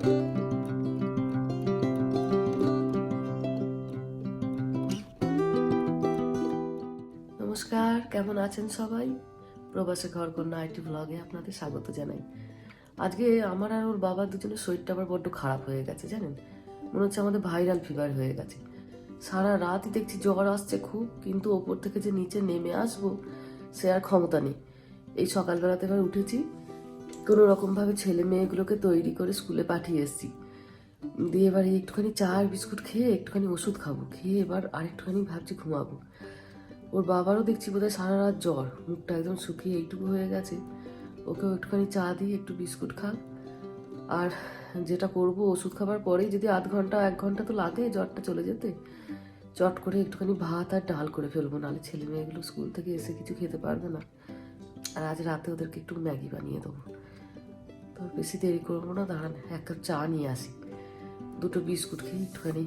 নমস্কার, কেমন আছেন সবাই? প্রবাসে ঘর কন্যা আইটি ব্লগে আপনাদের স্বাগত জানাই। আজকে আমার আর ওর বাবা দুজনের শরীরটা আবার বড্ড খারাপ হয়ে গেছে, জানেন? মনে হচ্ছে আমাদের ভাইরাল ফিভার হয়ে গেছে। সারা রাতই দেখছি জ্বর আসছে খুব, কিন্তু ওপর থেকে যে নিচে নেমে আসব, সে আর ক্ষমতা নেই। এই সকালবেলাতে এবার উঠেছি কোনো রকমভাবে ছেলে মেয়েগুলোকে তৈরি করে স্কুলে পাঠিয়ে এসেছি। দিয়ে এবার একটুখানি চা আর বিস্কুট খেয়ে একটুখানি ওষুধ খাব। খেয়ে এবার আরেকটুখানি ভাবছি ঘুমাবো। ওর বাবারও দেখছি বোধহয় সারা রাত জ্বর। মুখটা একদম শুকিয়ে এইটুকু হয়ে গেছে। ওকেও একটুখানি চা দিয়ে একটু বিস্কুট খা। আর যেটা করব, ওষুধ খাবার পরেই যদি আধ ঘণ্টা, এক ঘণ্টা তো লাগে জ্বরটা চলে যেতে। চট করে একটুখানি ভাত আর ডাল করে ফেলব, নাহলে ছেলে মেয়েগুলো স্কুল থেকে এসে কিছু খেতে পারবে না। আর আজ রাতে ওদেরকে একটু ম্যাগি বানিয়ে দেবো। তো বেশি দেরি করব না দাঁড়ান এক কাপ চা নিয়ে আসি। দুটো বিস্কুট খেয়ে একটুখানি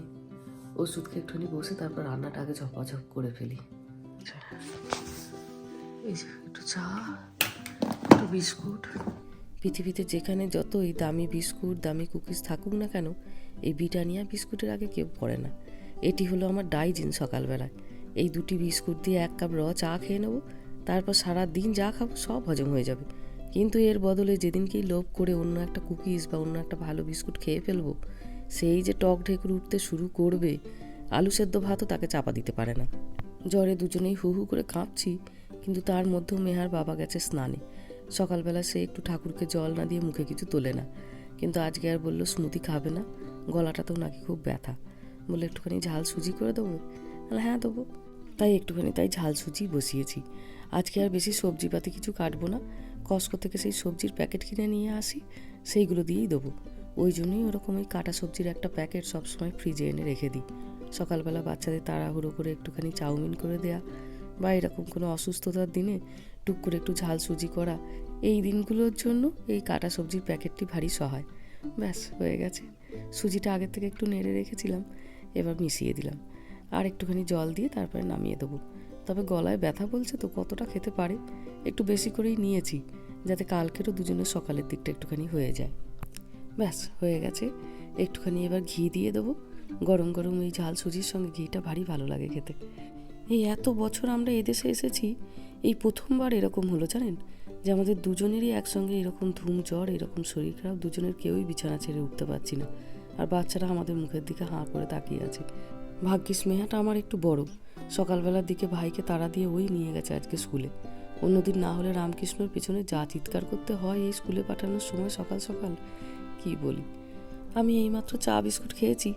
ওষুধ খেয়ে একটুখানি বসে তারপর রান্নাটা আগে ঝপাঝপ করে ফেলি। এই যে একটু চা একটু বিস্কুট। পৃথিবীতে যেখানে যতই দামি বিস্কুট দামি কুকিজ থাকুক না কেন এই ব্রিটানিয়া বিস্কুটের আগে কেউ পড়ে না। এটি হলো আমার ডাইজিন সকালবেলায়। এই দুটি বিস্কুট দিয়ে এক কাপ র চা খেয়ে নেব তারপর সারা দিন যা খাব সব হজম হয়ে যাবে। কিন্তু এর বদলে যেদিনকেই লোভ করে অন্য একটা কুকিজ বা অন্য একটা ভালো বিস্কুট খেয়ে ফেলব, সেই যে টক ঢেকুর উঠতে শুরু করবে, আলু সেদ্ধ ভাতও তাকে চাপা দিতে পারে না। জ্বরে দুজনেই হু হু করে কাঁপছি, কিন্তু তার মধ্যেও মেহার বাবা গেছে স্নানে। সকালবেলা সে একটু ঠাকুরকে জল না দিয়ে মুখে কিছু তোলে না। কিন্তু আজকে আর বলল, স্মুদি খাবে না গলাটা তো নাকি খুব ব্যথা। বলে একটুখানি ঝাল সুজি করে দেবো? হ্যাঁ দেবো। তাই একটুখানি তাই ঝাল সুজি বসিয়েছি। আজকে আর বেশি সবজিপাতি কিছু কাটবো না। কস্কো থেকে সেই সবজির প্যাকেট কিনে নিয়ে আসি, সেইগুলো দিয়েই দেবো। ওই জন্যই ওরকম ওই কাটা সবজির একটা প্যাকেট সবসময় ফ্রিজে এনে রেখে দিই। সকালবেলা বাচ্চাদের তাড়াহুড়ো করে একটুখানি চাউমিন করে দেয়া বা এরকম কোনো অসুস্থতার দিনে টুক করে একটু ঝাল সুজি করা, এই দিনগুলোর জন্য এই কাটা সবজির প্যাকেটটি ভারী সহায়। ব্যাস, হয়ে গেছে। সুজিটা আগের থেকে একটু নেড়ে রেখেছিলাম, এবার মিশিয়ে দিলাম। আর একটুখানি জল দিয়ে তারপরে নামিয়ে দেবো। তবে গলায় ব্যথা বলছে তো কতটা খেতে পারে? একটু বেশি করেই নিয়েছি, যাতে কালকেরও দুজনের সকালের দিকটা একটুখানি হয়ে যায়। ব্যাস, হয়ে গেছে। একটুখানি এবার ঘি দিয়ে দেবো। গরম গরম এই ঝাল সুজির সঙ্গে ঘিটা ভারী ভালো লাগে খেতে। এই এত বছর আমরা এদেশে এসেছি, এই প্রথমবার এরকম হলো জানেন? যে আমাদের দুজনেরই একসঙ্গে এরকম ধুম জ্বর, এরকম শরীর খারাপ, দুজনের কেউই বিছানা ছেড়ে উঠতে পারছি না। আর বাচ্চারা আমাদের মুখের দিকে হাঁ করে তাকিয়ে আছে। ভাগ্যিস মেহাটা আমার একটু বড়। সকালবেলার দিকে ভাইকে তাড়া দিয়ে ওই নিয়ে গেছে আজকে স্কুলে। অন্যদিন না হলে রামকৃষ্ণর পিছনে যা চিৎকার করতে হয় এই স্কুলে পাঠানোর সময় সকাল সকাল। কি বলি? আমি এইমাত্র চা, বিস্কুট খেয়েছি,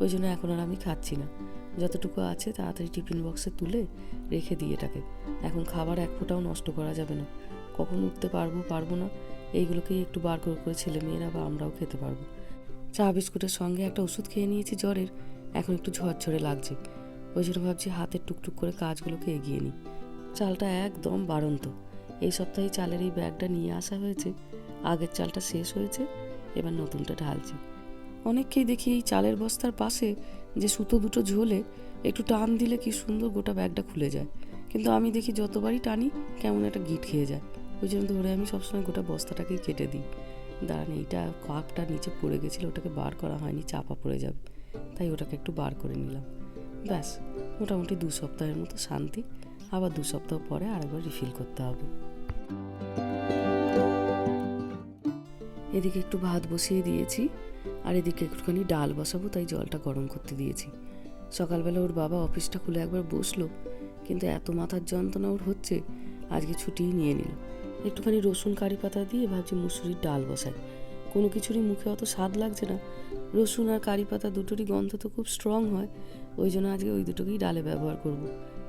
ওই জন্য এখন আর আমি খাচ্ছি না। যতটুকু আছে তাড়াতাড়ি টিফিন বক্সে তুলে রেখে দিই এটাকে। এখন খাবার এক ফোঁটাও নষ্ট করা যাবে না। কখন উঠতে পারব পারব না, এইগুলোকেই একটু বার করে করে ছেলে মেয়েরা বা আমরাও খেতে পারব। চা, বিস্কুটের সঙ্গে একটা ওষুধ খেয়ে নিয়েছি জ্বরের, এখন একটু ঝরঝরে লাগছে। ওই জন্য ভাবছি হাতের টুকটুক করে কাজগুলোকে এগিয়ে নিই। চালটা একদম বাড়ন্ত। এই সপ্তাহে চালের এই ব্যাগটা নিয়ে আসা হয়েছে। আগের চালটা শেষ হয়েছে, এবার নতুনটা ঢালছি। অনেককেই দেখি এই চালের বস্তার পাশে যে সুতো দুটো ঝোলে, একটু টান দিলে কি সুন্দর গোটা ব্যাগটা খুলে যায়। কিন্তু আমি দেখি যতবারই টানি, কেমন একটা গিট খেয়ে যায়। ওই জন্য ধরে আমি সবসময় গোটা বস্তাটাকেই কেটে দিই। দাঁড়ান, এইটা কাপটা নিচে পড়ে গেছিল, ওটাকে বার করা হয়নি, চাপা পড়ে যাবে। তাই ওটাকে একটু বার করে নিলাম। ব্যাস, মোটামুটি দু সপ্তাহের মতো শান্তি। আবার দু সপ্তাহ পরে আরেকবার রিফিল করতে হবে। এদিকে একটু ভাত বসিয়ে দিয়েছি, আর এদিকে একটুখানি ডাল বসাবো, তাই জলটা গরম করতে দিয়েছি। সকালবেলা ওর বাবা অফিসটা খুলে একবার বসল, কিন্তু এত মাথার যন্ত্রণা ওর হচ্ছে, আজকে ছুটিই নিয়ে নিল। একটুখানি রসুন কারি পাতা দিয়ে ভাবছি মুসুরির ডাল বসাই। কোনো কিছুরই মুখে অত স্বাদ লাগছে না। রসুন আর কারি পাতা দুটোরই গন্ধ তো খুব স্ট্রং হয়। ওই জন্য আজকে ওই দুটোকেই ডালে ব্যবহার করব,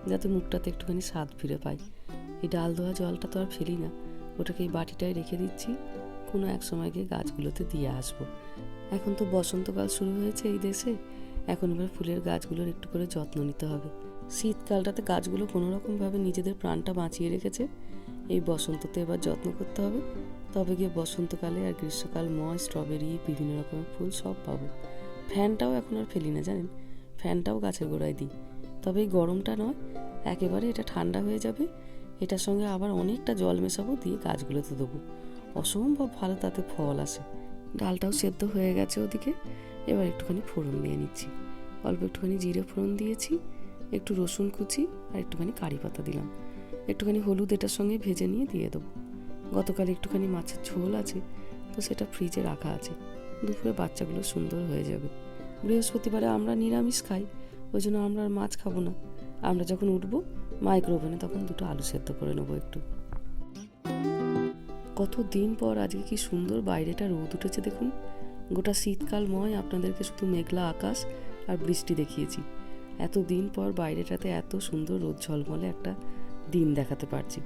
যাতে মুখটাতে একটুখানি স্বাদ ফিরে পাই। এই ডাল ধোয়া জলটা তো আর ফেলি না, ওটাকে এই বাটিটায় রেখে দিচ্ছি, কোনো এক সময় গিয়ে গাছগুলোতে দিয়ে আসব। এখন তো বসন্তকাল শুরু হয়েছে এই দেশে, এখন এবার ফুলের গাছগুলোর একটু করে যত্ন নিতে হবে। শীতকালটাতে গাছগুলো কোনো রকমভাবে নিজেদের প্রাণটা বাঁচিয়ে রেখেছে, এই বসন্ততে এবার যত্ন করতে হবে। তবে গিয়ে বসন্তকালে আর গ্রীষ্মকাল, ময়, স্ট্রবেরি, বিভিন্ন রকমের ফুল সব পাবো। ফ্যানটাও এখন আর ফেলি না, জানেন? ফ্যানটাও গাছের গোড়ায় দিই। তবে এই গরমটা নয়, একেবারে এটা ঠান্ডা হয়ে যাবে। এটার সঙ্গে আবার অনেকটা জল মেশাবো দিয়ে গাছগুলোতে দেবো। অসম্ভব ভালো তাতে ফল আসে। ডালটাও সেদ্ধ হয়ে গেছে ওদিকে। এবার একটুখানি ফোড়ন দিয়ে নিচ্ছি। অল্প একটুখানি জিরে ফোড়ন দিয়েছি, একটু রসুন কুচি আর একটুখানি কারি পাতা দিলাম। একটুখানি হলুদ এটার সঙ্গে ভেজে নিয়ে দিয়ে দেবো। গতকাল একটুখানি মাছের ঝোল আছে, তো সেটা ফ্রিজে রাখা আছে। দুপুরে বাচ্চাগুলো সুন্দর হয়ে যাবে। বৃহস্পতিবারে আমরা নিরামিষ খাই ওই জন্য আমরা আর মাছ খাব না। আমরা যখন উঠবো মাইক্রো ওভেনে তখন দুটো আলু সেদ্ধ করে নেব একটু। কত দিন পর আজকে কি সুন্দর বাইরেটা রোদ উঠেছে দেখুন। গোটা শীতকালময় আপনাদেরকে শুধু মেঘলা আকাশ আর বৃষ্টি দেখিয়েছি। এত দিন পর বাইরেটাতে এত সুন্দর রোদ ঝলমলে একটা দিন দেখাতে পারছি।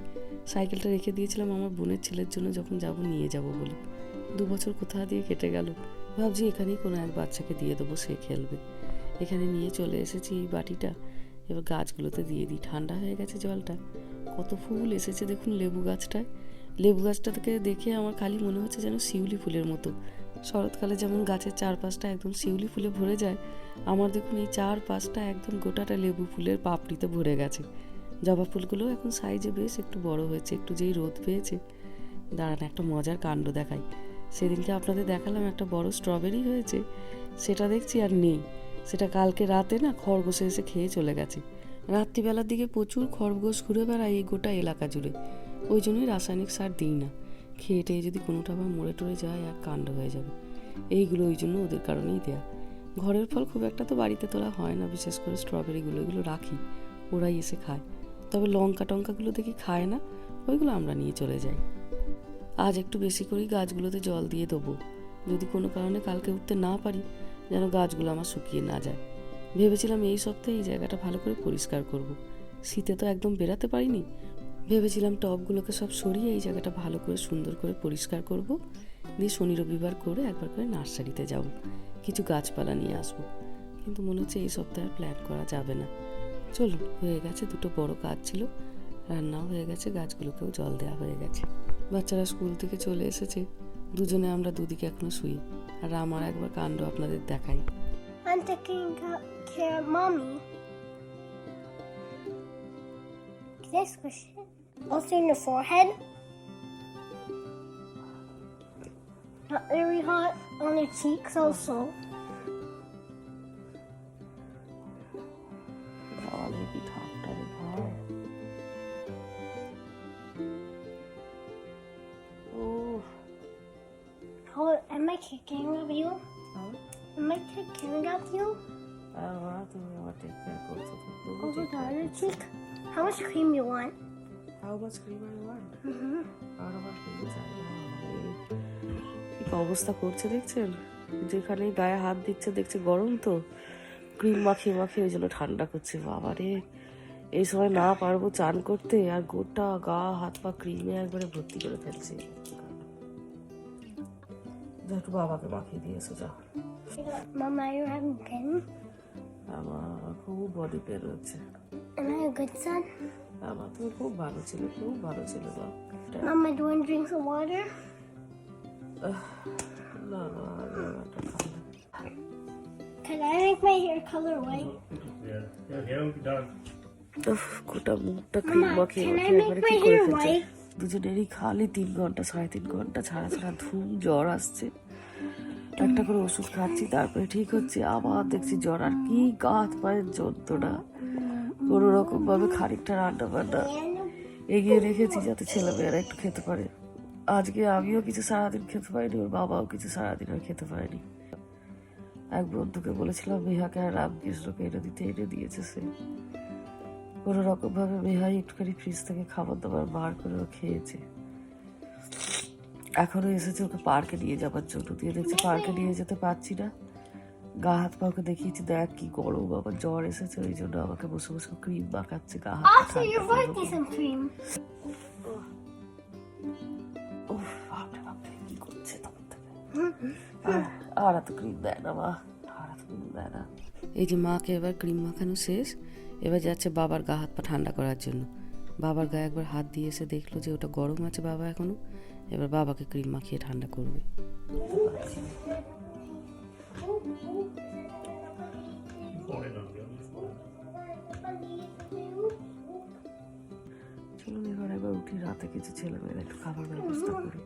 সাইকেলটা রেখে দিয়েছিলাম আমার বোনের ছেলের জন্য, যখন যাব নিয়ে যাব বলে। দু বছর কোথা দিয়ে কেটে গেল? ভাবছি এখানেই কোনো এক বাচ্চাকে দিয়ে দেবো, সে খেলবে। এখানে নিয়ে চলে এসেছি এই বাটিটা। এবার গাছগুলোতে দিয়ে দিই। ঠান্ডা হয়ে গেছে জলটা। কত ফুল এসেছে দেখুন লেবু গাছটায়। লেবু গাছটা থেকে দেখে আমার খালি মনে হচ্ছে যেন শিউলি ফুলের মতো। শরৎকালে যেমন গাছের চারপাশটা একদম শিউলি ফুলে ভরে যায়, আমার দেখুন এই চার পাশটা একদম গোটাটা লেবু ফুলের পাপড়িতে ভরে গেছে। জবা ফুলগুলো এখন সাইজে বেশ একটু বড় হয়েছে, একটু যেই রোদ পেয়েছে। দাঁড়ান, একটা মজার কাণ্ড দেখাই। সেদিনকে আপনাদের দেখালাম একটা বড় স্ট্রবেরি হয়েছে, সেটা দেখছি আর নেই। সেটা কালকে রাতে না খরগোশে এসে খেয়ে চলে গেছে। রাত্রিবেলার দিকে প্রচুর খরগোশ ঘুরে বেড়ায় এই গোটা এলাকা জুড়ে। ওই জন্যই রাসায়নিক সার দিই না। খেয়ে টেয়ে যদি কোনোটা আবার মরে টরে যায় আর কাণ্ড হয়ে যাবে। এইগুলো ওই জন্য ওদের কারণেই দেয়া। ঘরের ফল খুব একটা তো বাড়িতে তোলা হয় না, বিশেষ করে স্ট্রবেরিগুলো এগুলো রাখি। ওরাই এসে খায়। তবে লঙ্কা টঙ্কাগুলো দেখি খায় না, ওইগুলো আমরা নিয়ে চলে যাই। আজ একটু বেশি করেই গাছগুলোতে জল দিয়ে দেবো। যদি কোনো কারণে কালকে উঠতে না পারি, যেন গাছগুলো আমার শুকিয়ে না যায়। ভেবেছিলাম এই সপ্তাহে এই জায়গাটা ভালো করে পরিষ্কার করব। শীতে তো একদম বেরাতে পারিনি। ভেবেছিলাম টবগুলোকে সব সরিয়ে এই জায়গাটা ভালো করে সুন্দর করে পরিষ্কার করব। দিয়ে শনি রবিবার করে একবার করে নার্সারিতে যাব। কিছু গাছপালা নিয়ে আসব। কিন্তু মনে হচ্ছে এই সপ্তাহে প্ল্যান করা যাবে না। চলুন হয়ে গেছে দুটো বড় কাজ ছিল। রান্নাও হয়ে গেছে, গাছগুলোকেও জল দেওয়া হয়ে গেছে। বাচ্চারা স্কুল থেকে চলে এসেছে। দুজনে আমরা দুদিকে এখনও শুই। আর আমার একবার কাণ্ড আপনাদের দেখাই। Not very hot on your cheeks also. Taking of you? Am I taking of you? তুমি আমার টেক কেয়ার করছ Over the other cheek? How much cream you want? How much cream I want Mm-hmm. আর আমার cream চাই না। কি অবস্থা করছে দেখছেন যেখানে গায়ে হাত দিচ্ছে দেখছে গরম তো ক্রিম মাখিয়ে মাখিয়ে ওই জন্য ঠান্ডা করছে বাবারে এই সময় না পারব চান করতে আর গোটা গা হাত পা ক্রিমে একবারে ভর্তি করে ফেলছে একটু বাবাকে মাখিয়ে দিয়েছ যা Mama, you're having pain? আমার খুব বডি পেন হচ্ছে Am I a good son? আমার তুমি খুব ভালো ছিল খুব ভালো ছিল বা Mama, do you want to drink some water? না না আমি একটা খাই না Can I make my hair color white? Yeah, yeah, be done. উফ, গোটা মুখটা ক্রিম Mama, মাখিয়ে can I make my hair white? দুজনেরই খালি তিন ঘণ্টা, সাড়ে তিন ঘণ্টা, ছাড়া ছাড়া ধুম, জ্বর আসছে। একটা করে ওষুধ খাচ্ছি, তারপরে ঠিক হচ্ছে, আবার দেখছি জ্বর, আর কি গা হাত পায়ের যন্ত্রণা। কোনো রকমভাবে খানিকটা রান্না বান্না এগিয়ে রেখেছি যাতে ছেলেমেয়েরা একটু খেতে পারে। আজকে আমিও কিছু সারাদিন খেতে পারিনি, ওর বাবাও কিছু সারাদিন আর খেতে পারেনি। এক বন্ধুকে বলেছিলাম মেহাকে আর রামকৃষ্ণকে এনে দিতে, এনে দিয়েছে সে। কোনো রকমভাবে মেহাই একটুখানি ফ্রিজ থেকে খাবার দাবার বার করে খেয়েছে। এখনও এসেছে ওকে পার্কে নিয়ে যাবার জন্য। দিয়ে দেখছে পার্কে নিয়ে যেতে পারছি না। গা হাত পা ওকে দেখিয়েছি দেখ কি গরম আবার জ্বর এসেছে ওই জন্য আমাকে বসে বসে ক্রিম মাখাচ্ছে গা হাত কি করছে তখন থেকে? আর এত ক্রিম দেয় না মা আর এত ক্রিম দেয় না। এই যে মাকে এবার ক্রিম মাখানো শেষ এবার যাচ্ছে বাবার গা হাত পা ঠান্ডা করার জন্য। বাবার গায়ে একবার হাত দিয়ে এসে দেখল যে ওটা গরম আছে বাবা এখনও। এবার বাবাকে ক্রিম মাখিয়ে ঠান্ডা করবে. চলুন, এবার একবার উঠি, রাতে কিছু ছেলেমেয়েরা একটু খাবার ব্যবস্থা করি।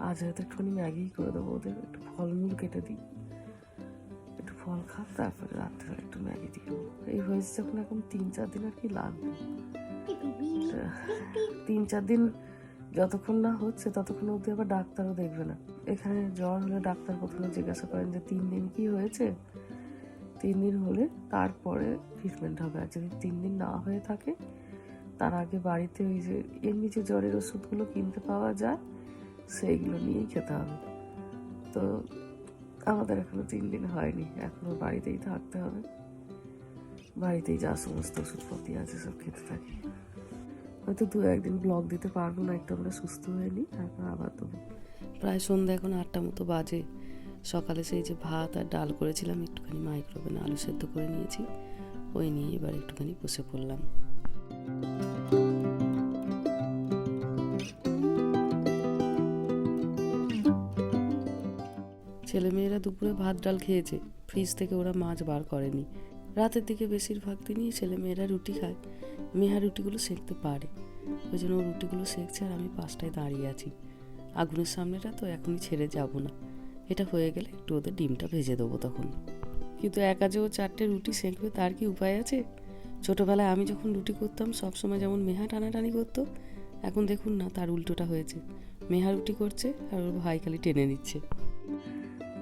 আজ হয়তো একটুখানি ম্যাগি করে দেবো, ওদের একটু ফলমূল কেটে দিই। ফল খাক তারপরে রাত্রে একটু ম্যাগি দিয়ে এই হয়েছে যখন এখন তিন চার দিন আর কি লাগবে। তিন চার দিন যতক্ষণ না হচ্ছে ততক্ষণ অবধি আবার ডাক্তারও দেখবে না। এখানে জ্বর হলে ডাক্তার প্রথমে জিজ্ঞাসা করেন যে, তিন দিন কি হয়েছে? তিন দিন হলে তারপরে ট্রিটমেন্ট হবে। আর যদি তিন দিন না হয়ে থাকে, তার আগে বাড়িতে ওই যে এমনি যে জ্বরের ওষুধগুলো কিনতে পাওয়া যায়, সেইগুলো নিয়েই খেতে হবে। তো আমাদের এখনও তিন দিন হয়নি, এখনও বাড়িতেই থাকতে হবে। বাড়িতেই যা সমস্ত ওষুধপত্র আছে সব খেতে থাকি। হয়তো দু একদিন ব্লগ দিতে পারব, না একটু আমরা সুস্থ হয়ে নিই, তারপর আবার দেবো প্রায় সন্ধ্যা এখন আটটা মতো বাজে। সকালে সেই যে ভাত আর ডাল করেছিলাম, একটুখানি মাইক্রোওভেনে আলু সেদ্ধ করে নিয়েছি। ওই নিয়ে এবার একটুখানি বসে পড়লাম। ছেলেমেয়েরা দুপুরে ভাত, ডাল খেয়েছে। ফ্রিজ থেকে ওরা মাছ বার করেনি। রাতের দিকে বেশিরভাগ দিনই ছেলেমেয়েরা রুটি খায়। মেহা রুটিগুলো সেঁকতে পারে। ওই জন্য রুটিগুলো সেঁকছে আর আমি পাঁচটায় দাঁড়িয়ে আছি। আগুনের সামনেটা তো এখনই ছেড়ে যাব না। এটা হয়ে গেলে একটু ওদের ডিমটা ভেজে দেবো তখন। কিন্তু একা যে ও চারটে রুটি সেঁকবে, তার কি উপায় আছে? ছোটোবেলায় আমি যখন রুটি করতাম, সবসময় যেমন মেহা টানাটানি করতো, এখন দেখুন না, তার উল্টোটা হয়েছে। মেহা রুটি করছে আর ওর ভাই খালি টেনে নিচ্ছে।